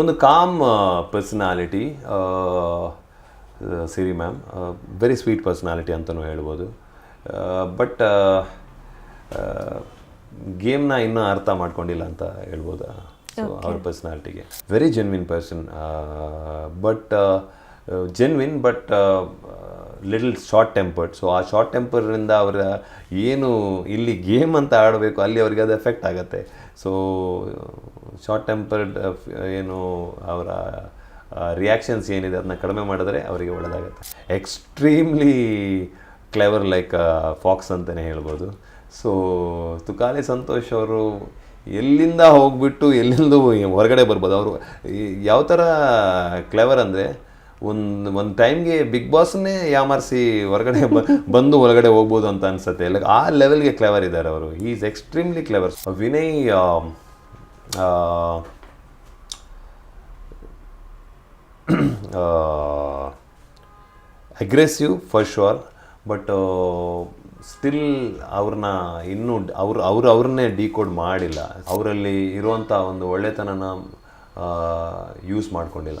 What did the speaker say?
ಒಂದು calm personality Siri ma'am very sweet personality ಅಂತಲೂ ಹೇಳ್ಬೋದು. ಬಟ್ ಗೇಮ್ನ ಇನ್ನೂ ಅರ್ಥ ಮಾಡ್ಕೊಂಡಿಲ್ಲ ಅಂತ ಹೇಳ್ಬೋದು? ಅವ್ರ ಪರ್ಸ್ನಾಲಿಟಿಗೆ very genuine person but genuine but little short tempered so ಆ ಶಾರ್ಟ್ ಟೆಂಪರಿಂದ ಅವರ ಏನು ಇಲ್ಲಿ ಗೇಮ್ ಅಂತ ಆಡಬೇಕು, ಅಲ್ಲಿ ಅವರಿಗೆ ಅದು ಎಫೆಕ್ಟ್ ಆಗುತ್ತೆ. ಸೊ ಶಾರ್ಟ್ ಟೆಂಪರ್ಡ್ ಏನು ಅವರ ರಿಯಾಕ್ಷನ್ಸ್ ಏನಿದೆ ಅದನ್ನ ಕಡಿಮೆ ಮಾಡಿದ್ರೆ ಅವರಿಗೆ ಒಳ್ಳೆಯದಾಗುತ್ತೆ ಎಕ್ಸ್ಟ್ರೀಮ್ಲಿ ಕ್ಲೆವರ್ ಲೈಕ್ ಫಾಕ್ಸ್ ಅಂತಲೇ ಹೇಳ್ಬೋದು. ಸೊ ತುಕಾಲಿ ಸಂತೋಷ್ ಅವರು ಎಲ್ಲಿಂದ ಹೋಗ್ಬಿಟ್ಟು ಎಲ್ಲಿಂದ ಹೊರಗಡೆ ಬರ್ಬೋದು? ಅವರು ಯಾವ ಥರ ಕ್ಲೆವರ್ ಅಂದರೆ ಒಂದು ಒಂದು ಟೈಮ್ಗೆ ಬಿಗ್ ಬಾಸ್ನೇ ಯಾಮಾರಿಸಿ ಹೊರಗಡೆ ಬಂದು ಹೊರಗಡೆ ಹೋಗ್ಬೋದು ಅಂತ ಅನ್ಸುತ್ತೆ. ಲೈಕ್ ಆ ಲೆವೆಲ್ಗೆ ಕ್ಲೆವರ್ ಇದ್ದಾರೆ ಅವರು. ಈ is extremely clever Vinay aggressive for sure but still ಅವ್ರನ್ನ ಇನ್ನೂ ಅವ್ರು ಅವ್ರು ಅವ್ರನ್ನೇ ಡಿಕೋಡ್ ಮಾಡಿಲ್ಲ. ಅವರಲ್ಲಿ ಇರುವಂಥ ಒಂದು ಒಳ್ಳೆತನನ ಯೂಸ್ ಮಾಡ್ಕೊಂಡಿಲ್ಲ.